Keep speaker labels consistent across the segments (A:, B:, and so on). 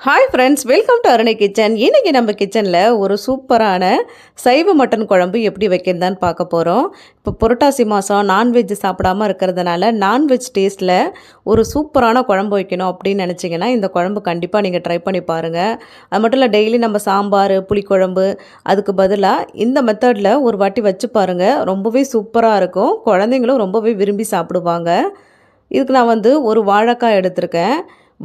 A: Hi friends welcome to Arunai kitchen இன்றைக்கி நம்ம கிச்சனில் ஒரு சூப்பரான சைவ மட்டன் குழம்பு எப்படி வைக்கிறதான்னு பார்க்க போகிறோம் இப்போ புரட்டாசி மாதம் நான்வெஜ் சாப்பிடாம இருக்கிறதுனால நான்வெஜ் டேஸ்ட்டில் ஒரு சூப்பரான குழம்பு வைக்கணும் அப்படின்னு நினச்சிங்கன்னா இந்த குழம்பு கண்டிப்பாக நீங்கள் ட்ரை பண்ணி பாருங்கள் அது மட்டும் இல்லை டெய்லி நம்ம சாம்பார் புளிக்குழம்பு அதுக்கு பதிலாக இந்த மெத்தடில் ஒரு வாட்டி வச்சு பாருங்கள் ரொம்பவே சூப்பராக இருக்கும். குழந்தைங்களும் ரொம்பவே விரும்பி சாப்பிடுவாங்க. இதுக்கு நான் வந்து ஒரு வாழைக்காய் எடுத்திருக்கேன்.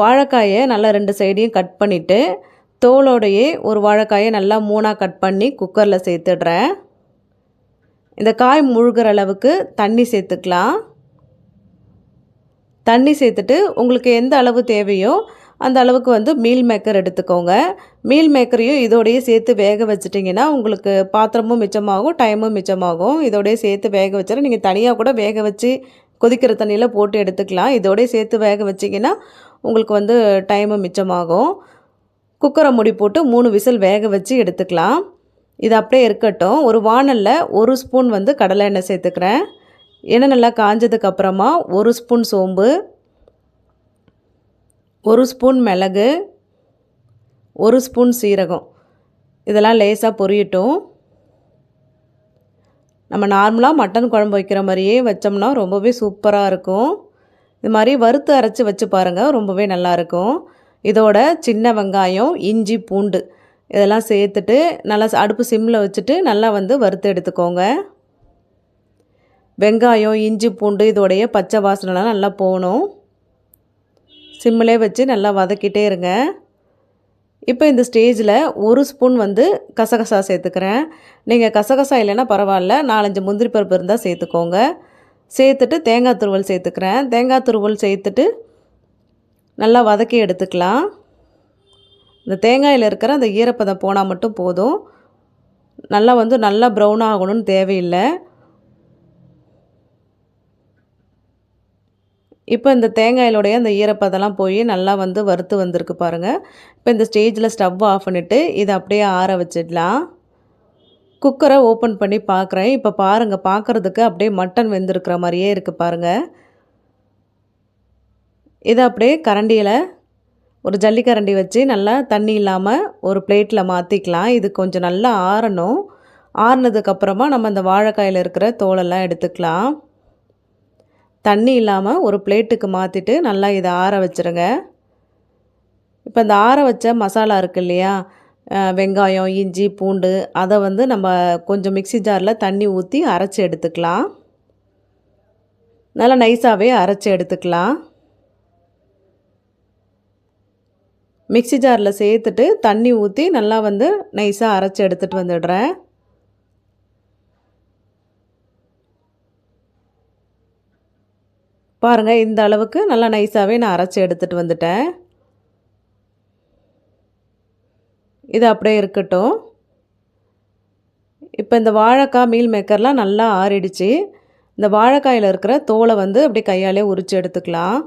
A: வாழைக்காயை நல்லா ரெண்டு சைடையும் கட் பண்ணிவிட்டு தோலோடையே ஒரு வாழைக்காயை நல்லா மூணாக கட் பண்ணி குக்கரில் சேர்த்துடுறேன். இந்த காய் முழுகிற அளவுக்கு தண்ணி சேர்த்துக்கலாம். தண்ணி சேர்த்துட்டு உங்களுக்கு எந்த அளவு தேவையோ அந்த அளவுக்கு வந்து மீல் மேக்கர் எடுத்துக்கோங்க. மீல் மேக்கரையும் இதோடையே சேர்த்து வேக வச்சிட்டிங்கன்னா உங்களுக்கு பாத்திரமும் மிச்சமாகும் டைமும் மிச்சமாகும். இதோடையே சேர்த்து வேக வச்சுட்டு நீங்கள் தனியாக கூட வேக வச்சு கொதிக்கிற தண்ணியில் போட்டு எடுத்துக்கலாம். இதோடய சேர்த்து வேக வச்சிங்கன்னா உங்களுக்கு வந்து டைமு மிச்சமாகும். குக்கரை முடி போட்டு மூணு விசில் வேக வச்சு எடுத்துக்கலாம். இது அப்படியே இருக்கட்டும். ஒரு வானலில் ஒரு ஸ்பூன் வந்து கடலை எண்ணெய் சேர்த்துக்கிறேன். எண்ணெய் நல்லா காஞ்சதுக்கப்புறமா ஒரு ஸ்பூன் சோம்பு ஒரு ஸ்பூன் மிளகு ஒரு ஸ்பூன் சீரகம். இதெல்லாம் லேசாக பொரியட்டும். நம்ம நார்மலாக மட்டன் குழம்பு வைக்கிற மாதிரியே வச்சோம்னா ரொம்பவே சூப்பராக இருக்கும். இது மாதிரி வறுத்து அரைச்சி வச்சு பாருங்கள் ரொம்பவே நல்லாயிருக்கும் இதோட சின்ன வெங்காயம் இஞ்சி பூண்டு இதெல்லாம் சேர்த்துட்டு நல்லா அடுப்பு சிம்மில் வச்சுட்டு நல்லா வந்து வறுத்து எடுத்துக்கோங்க. வெங்காயம் இஞ்சி பூண்டு இதோடைய பச்சை வாசனைலாம் நல்லா போகணும். சிம்மிலே வச்சு நல்லா வதக்கிட்டே இருங்க. இப்போ இந்த ஸ்டேஜில் ஒரு ஸ்பூன் வந்து கசகசா சேர்த்துக்கிறேன். நீங்கள் கசகசா இல்லைன்னா பரவாயில்ல. நாலஞ்சு முந்திரி பருப்பு இருந்தால் சேர்த்துக்கோங்க. சேர்த்துட்டு தேங்காய் துருவல் சேர்த்துக்கிறேன். தேங்காய் துருவல் சேர்த்துட்டு நல்லா வதக்கி எடுத்துக்கலாம். இந்த தேங்காயில் இருக்கிற அந்த ஈரப்பதம் போனால் மட்டும் போதும். நல்லா வந்து நல்லா ப்ரௌன் ஆகணும்னு தேவையில்லை. இப்போ இந்த தேங்காயிலுடைய அந்த ஈரப்பதெல்லாம் போய் நல்லா வந்து வறுத்து வந்திருக்கு பாருங்கள் இப்போ இந்த ஸ்டேஜில் ஸ்டவ் ஆஃப் பண்ணிவிட்டு இதை அப்படியே ஆற வச்சிடலாம். குக்கரை ஓப்பன் பண்ணி பார்க்குறேன் இப்போ பாருங்கள் பார்க்குறதுக்கு அப்படியே மட்டன் வெந்திருக்கிற மாதிரியே இருக்குது பாருங்கள் இதை அப்படியே கரண்டியில் ஒரு ஜல்லிக்கரண்டி வச்சு நல்லா தண்ணி இல்லாமல் ஒரு பிளேட்டில் மாற்றிக்கலாம் இது கொஞ்சம் நல்லா ஆறணும். ஆறுனதுக்கப்புறமா நம்ம அந்த வாழைக்காயில் இருக்கிற தோலெல்லாம் எடுத்துக்கலாம். தண்ணி இல்லாமல் ஒரு பிளேட்டுக்கு மாற்றிட்டு நல்லா இதை ஆற வச்சுருங்க. இப்போ இந்த ஆற வச்ச மசாலா இருக்கு இல்லையா? வெங்காயம் இஞ்சி பூண்டு அதை வந்து நம்ம கொஞ்சம் மிக்சி ஜாரில் தண்ணி ஊற்றி அரைச்சி எடுத்துக்கலாம். நல்லா நைஸாகவே அரைச்சி எடுத்துக்கலாம். மிக்சி ஜாரில் சேர்த்துட்டு தண்ணி ஊற்றி நல்லா வந்து நைஸாக அரைச்சி எடுத்துகிட்டு வந்துடுறேன். பாருங்கள் இந்த அளவுக்கு நல்லா நைஸாகவே நான் அரைச்சி எடுத்துகிட்டு வந்துட்டேன். இது அப்படியே இருக்கட்டும். இப்போ இந்த வாழைக்காய் மீல் மேக்கர்லாம் நல்லா ஆறிடுச்சு. இந்த வாழைக்காயில் இருக்கிற தோலை வந்து அப்படியே கையாலே உரித்து எடுத்துக்கலாம்.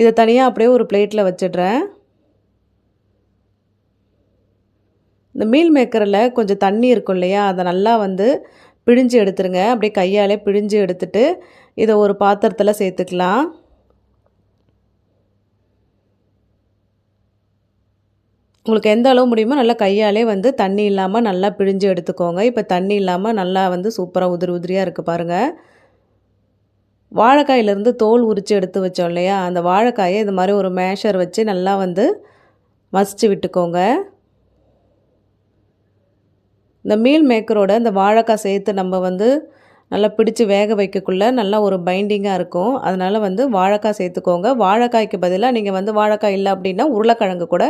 A: இதை தனியாக அப்படியே ஒரு பிளேட்டில் வச்சிடுறேன். இந்த மீல் மேக்கரில் கொஞ்சம் தண்ணி இருக்கும் இல்லையா? அதை நல்லா வந்து பிழிஞ்சு எடுத்துருங்க. அப்படியே கையாலே பிழிஞ்சு எடுத்துட்டு இதை ஒரு பாத்திரத்தில் சேர்த்துக்கலாம். உங்களுக்கு எந்த அளவு முடியுமோ நல்லா கையாலே வந்து தண்ணி இல்லாமல் நல்லா பிழிஞ்சு எடுத்துக்கோங்க. இப்போ தண்ணி இல்லாமல் நல்லா வந்து சூப்பராக உதிரி உதிரியாக இருக்குது பாருங்கள் வாழைக்காயிலேருந்து தோல் உரித்து எடுத்து வச்சோம் இல்லையா? அந்த வாழைக்காயை இது மாதிரி ஒரு மேஷர் வச்சு நல்லா வந்து மசிச்சு விட்டுக்கோங்க. இந்த மீல் மேக்கரோட இந்த வாழைக்காய் சேர்த்து நம்ம வந்து நல்லா பிடிச்சி வேக வைக்கக்குள்ளே நல்லா ஒரு பைண்டிங்காக இருக்கும். அதனால் வந்து வாழைக்காய் சேர்த்துக்கோங்க. வாழைக்காய்க்கு பதிலாக நீங்கள் வந்து வாழைக்காய் இல்லை அப்படின்னா உருளைக்கிழங்கு கூட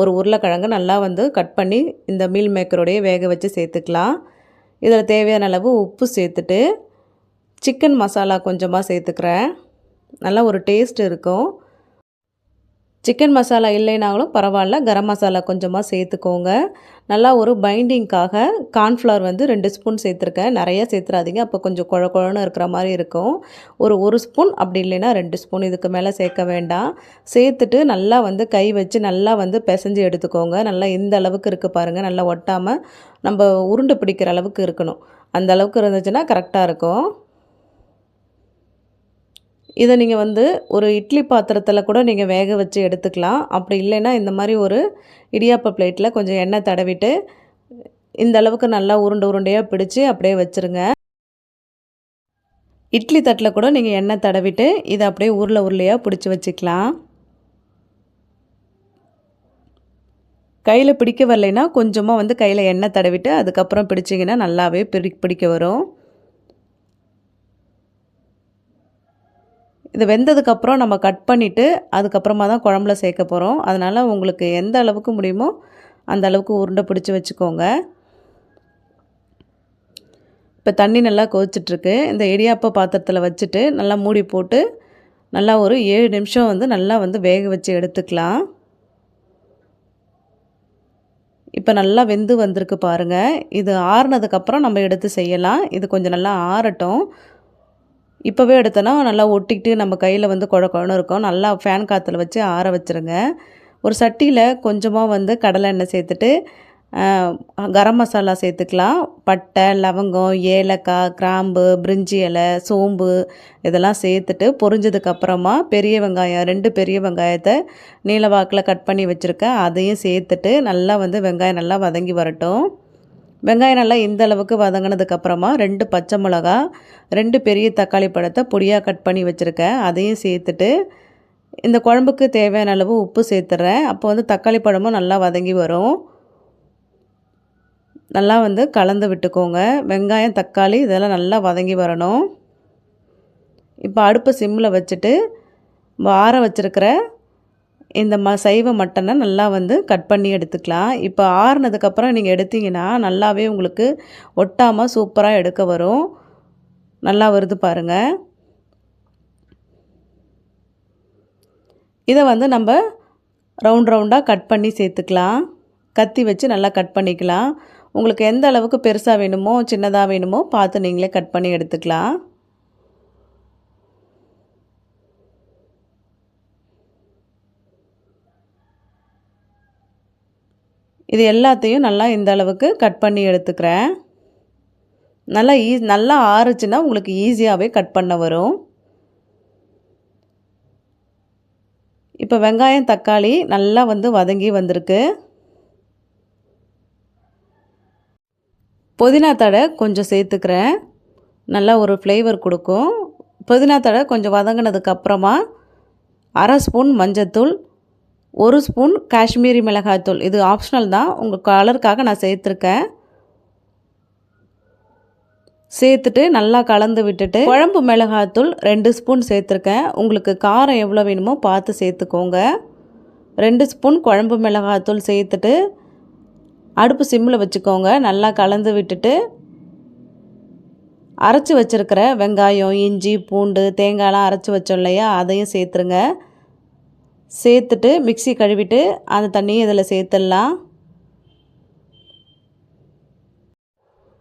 A: ஒரு உருளைக்கிழங்கு நல்லா வந்து கட் பண்ணி இந்த மீல் மேக்கரோடையே வேக வச்சு சேர்த்துக்கலாம். இதில் தேவையான அளவு உப்பு சேர்த்துட்டு சிக்கன் மசாலா கொஞ்சமாக சேர்த்துக்கிறேன். நல்லா ஒரு டேஸ்ட் இருக்கும். சிக்கன் மசாலா இல்லைனாலும் பரவாயில்ல. கரம் மசாலா கொஞ்சமாக சேர்த்துக்கோங்க. நல்லா ஒரு பைண்டிங்க்காக கார்ன்ஃப்ளவர் வந்து ரெண்டு ஸ்பூன் சேர்த்துருக்கேன். நிறையா சேர்த்துறாதீங்க அப்போ கொஞ்சம் குழ குழன்னு இருக்கிற மாதிரி இருக்கும். ஒரு ஒரு ஸ்பூன் அப்படி இல்லைன்னா ரெண்டு ஸ்பூன் இதுக்கு மேலே சேர்க்க வேண்டாம். சேர்த்துட்டு நல்லா வந்து கை வச்சு நல்லா வந்து பிசைஞ்சு எடுத்துக்கோங்க. நல்லா இந்த அளவுக்கு இருக்குது பாருங்கள் நல்லா ஒட்டாமல் நம்ம உருண்டை பிடிக்கிற அளவுக்கு இருக்கணும். அந்த அளவுக்கு இருந்துச்சுன்னா கரெக்டாக இருக்கும். இதை நீங்கள் வந்து ஒரு இட்லி பாத்திரத்தில் கூட நீங்கள் வேக வச்சு எடுத்துக்கலாம். அப்படி இல்லைன்னா இந்த மாதிரி ஒரு இடியாப்ப பிளேட்டில் கொஞ்சம் எண்ணெய் தடவிட்டு இந்த அளவுக்கு நல்லா உருண்டை உருண்டையாக பிடிச்சி அப்படியே வச்சுருங்க. இட்லி தட்டில் கூட நீங்கள் எண்ணெய் தடவிட்டு இதை அப்படியே உருளை உருளையாக பிடிச்சி வச்சுக்கலாம். கையில் பிடிக்க வரலைன்னா கொஞ்சமாக வந்து கையில் எண்ணெய் தடவிட்டு அதுக்கப்புறம் பிடிச்சிங்கன்னா நல்லாவே பிடி பிடிக்க வரும். இது வெந்ததுக்கப்புறம் நம்ம கட் பண்ணிவிட்டு அதுக்கப்புறமா தான் குழம்புல சேர்க்க போகிறோம் அதனால் உங்களுக்கு எந்த அளவுக்கு முடியுமோ அந்த அளவுக்கு உருண்டை பிடிச்சி வச்சுக்கோங்க. இப்போ தண்ணி நல்லா கொதிச்சிட்ருக்கு. இந்த இடியாப்ப பாத்திரத்தில் வச்சுட்டு நல்லா மூடி போட்டு நல்லா ஒரு ஏழு நிமிஷம் வந்து நல்லா வந்து வேக வச்சு எடுத்துக்கலாம். இப்போ நல்லா வெந்து வந்திருக்கு பாருங்கள் இது ஆறுனதுக்கப்புறம் நம்ம எடுத்து செய்யலாம். இது கொஞ்சம் நல்லா ஆறட்டும். இப்போவே எடுத்தோன்னா நல்லா ஒட்டிக்கிட்டு நம்ம கையில் வந்து குழ இருக்கும். நல்லா ஃபேன் காற்றுல வச்சு ஆற வச்சுருங்க. ஒரு சட்டியில் கொஞ்சமாக வந்து கடலை எண்ணெய் சேர்த்துட்டு கரம் மசாலா சேர்த்துக்கலாம். பட்டை லவங்கம் ஏலக்காய் கிராம்பு பிரிஞ்சி இலை சோம்பு இதெல்லாம் சேர்த்துட்டு பொரிஞ்சதுக்கப்புறமா பெரிய வெங்காயம் ரெண்டு பெரிய வெங்காயத்தை நீல வாக்கில் கட் பண்ணி வச்சுருக்கேன். அதையும் சேர்த்துட்டு நல்லா வந்து வெங்காயம் நல்லா வதங்கி வரட்டும். வெங்காயம் நல்லா இந்த அளவுக்கு வதங்கினதுக்கப்புறமா ரெண்டு பச்சை மிளகா ரெண்டு பெரிய தக்காளி பழத்தை பொடியாக கட் பண்ணி வச்சுருக்கேன். அதையும் சேர்த்துட்டு இந்த குழம்புக்கு தேவையான அளவு உப்பு சேர்த்துட்றேன் அப்போ வந்து தக்காளி பழமும் நல்லா வதங்கி வரும். நல்லா வந்து கலந்து விட்டுக்கோங்க. வெங்காயம் தக்காளி இதெல்லாம் நல்லா வதங்கி வரணும். இப்போ அடுப்பை சிம்மில் வச்சுட்டு ஆற வச்சுருக்கிற இந்த ம சைவ மட்டனை நல்லா வந்து கட் பண்ணி எடுத்துக்கலாம். இப்போ ஆறுனதுக்கப்புறம் நீங்கள் எடுத்தீங்கன்னா நல்லாவே உங்களுக்கு ஒட்டாமல் சூப்பராக எடுக்க வரும். நல்லா வருது பாருங்கள் இதை வந்து நம்ம ரவுண்ட் ரவுண்டாக கட் பண்ணி சேர்த்துக்கலாம். கத்தி வச்சு நல்லா கட் பண்ணிக்கலாம். உங்களுக்கு எந்த அளவுக்கு பெருசாக வேணுமோ சின்னதாக வேணுமோ பார்த்து நீங்களே கட் பண்ணி எடுத்துக்கலாம். இது எல்லாத்தையும் நல்லா இந்த அளவுக்கு கட் பண்ணி எடுத்துக்கிறேன். நல்லா ஈ நல்லா ஆறுச்சுன்னா உங்களுக்கு ஈஸியாகவே கட் பண்ண வரும். இப்போ வெங்காயம் தக்காளி நல்லா வந்து வதங்கி வந்திருக்கு. புதினா தடை கொஞ்சம் சேர்த்துக்கிறேன். நல்லா ஒரு ஃப்ளேவர் கொடுக்கும். புதினா தடை கொஞ்சம் வதங்கினதுக்கப்புறமா அரை ஸ்பூன் மஞ்சத்தூள் ஒரு ஸ்பூன் காஷ்மீரி மிளகாய்த்தூள் இது ஆப்ஷனல் தான். உங்கள் கலருக்காக நான் சேர்த்துருக்கேன். சேர்த்துட்டு நல்லா கலந்து விட்டுட்டு குழம்பு மிளகாய்த்தூள் ரெண்டு ஸ்பூன் சேர்த்துருக்கேன். உங்களுக்கு காரம் எவ்வளோ வேணுமோ பார்த்து சேர்த்துக்கோங்க. ரெண்டு ஸ்பூன் குழம்பு மிளகாய்த்தூள் சேர்த்துட்டு அடுப்பு சிம்மில் வச்சுக்கோங்க. நல்லா கலந்து விட்டுட்டு அரைச்சி வச்சுருக்கிற வெங்காயம் இஞ்சி பூண்டு தேங்காயெலாம் அரைச்சி வச்சோம் இல்லையா? அதையும் சேர்த்துருங்க. சேர்த்துட்டு மிக்சி கழுவிட்டு அந்த தண்ணியை இதில் சேர்த்துடலாம்.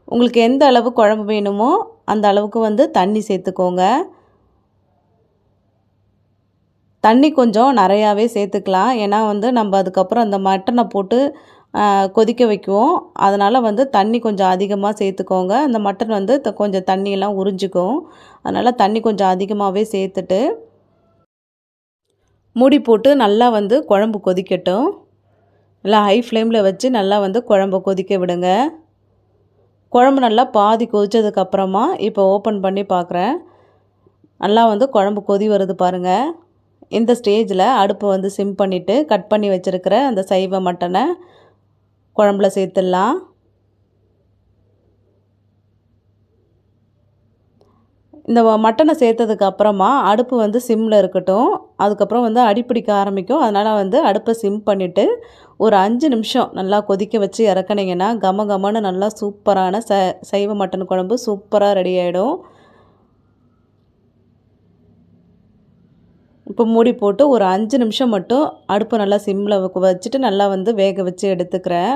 A: உங்களுக்கு எந்த அளவு குழம்பு வேணுமோ அந்த அளவுக்கு வந்து தண்ணி சேர்த்துக்கோங்க. தண்ணி கொஞ்சம் நிறையாவே சேர்த்துக்கலாம். ஏன்னா வந்து நம்ம அதுக்கப்புறம் அந்த மட்டனை போட்டு கொதிக்க வைக்குவோம். அதனால் வந்து தண்ணி கொஞ்சம் அதிகமாக சேர்த்துக்கோங்க. அந்த மட்டன் வந்து கொஞ்சம் தண்ணியெல்லாம் உறிஞ்சிக்கும். அதனால் தண்ணி கொஞ்சம் அதிகமாகவே சேர்த்துட்டு மூடி போட்டு நல்லா வந்து குழம்பு கொதிக்கட்டும். நல்லா ஹை ஃப்ளேமில் வச்சு நல்லா வந்து குழம்பு கொதிக்க விடுங்க. குழம்பு நல்லா பாதி கொதித்ததுக்கப்புறமா இப்போ ஓப்பன் பண்ணி பார்க்குறேன் நல்லா வந்து குழம்பு கொதி வருது பாருங்கள் இந்த ஸ்டேஜில் அடுப்பை வந்து சிம் பண்ணிவிட்டு கட் பண்ணி வச்சுருக்கிற அந்த சைவ மட்டனை குழம்புல சேர்த்துடலாம். இந்த மட்டனை சேர்த்ததுக்கு அப்புறமா அடுப்பு வந்து சிம்மில் இருக்கட்டும். அதுக்கப்புறம் வந்து அடிப்பிடிக்க ஆரம்பிக்கும். அதனால் வந்து அடுப்பை சிம் பண்ணிவிட்டு ஒரு அஞ்சு நிமிஷம் நல்லா கொதிக்க வச்சு இறக்குனீங்கன்னா கம கமன்னு நல்லா சூப்பரான ச சைவ மட்டன் குழம்பு சூப்பராக ரெடி ஆகிடும் இப்போ மூடி போட்டு ஒரு அஞ்சு நிமிஷம் மட்டும் அடுப்பை நல்லா சிம்மில் வச்சுட்டு நல்லா வந்து வேக வச்சு எடுத்துக்கிறேன்.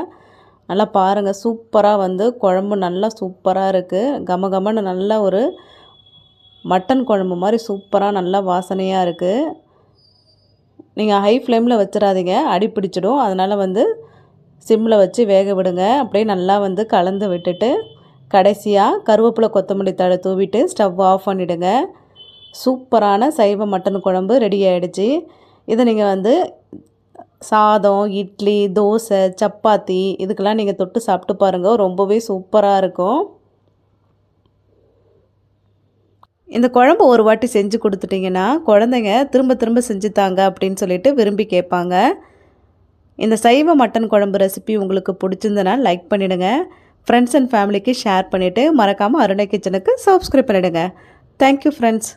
A: நல்லா பாருங்கள் சூப்பராக வந்து குழம்பு நல்லா சூப்பராக இருக்குது கம கமன்னு நல்லா ஒரு மட்டன் குழம்பு மாதிரி சூப்பராக நல்லா வாசனையாக இருக்குது நீங்கள் ஹை ஃப்ளேமில் வச்சிடாதீங்க. அடி பிடிச்சிடும். அதனால் வந்து சிம்மில் வச்சு வேக விடுங்க. அப்படியே நல்லா வந்து கலந்து விட்டுட்டு கடைசியாக கருவேப்பிலை கொத்தமல்லி தழை தூவிட்டு ஸ்டவ் ஆஃப் பண்ணிவிடுங்க சூப்பரான சைவ மட்டன் குழம்பு ரெடி ஆகிடுச்சி இதை நீங்கள் வந்து சாதம் இட்லி தோசை சப்பாத்தி இதுக்கெல்லாம் நீங்கள் தொட்டு சாப்பிட்டு பாருங்கள் ரொம்பவே சூப்பராக இருக்கும். இந்த குழம்பு ஒரு வாட்டி செஞ்சு கொடுத்துட்டிங்கன்னா குழந்தைங்க திரும்ப திரும்ப செஞ்சு தாங்க அப்படின்னு சொல்லிட்டு விரும்பி கேட்பாங்க. இந்த சைவ மட்டன் குழம்பு ரெசிபி உங்களுக்கு பிடிச்சிருந்தனா லைக் பண்ணிவிடுங்க ஃப்ரெண்ட்ஸ் அண்ட் ஃபேமிலிக்கு ஷேர் பண்ணிவிட்டு மறக்காமல் அருணை கிச்சனுக்கு சப்ஸ்கிரைப் பண்ணிவிடுங்க தேங்க்யூ ஃப்ரெண்ட்ஸ்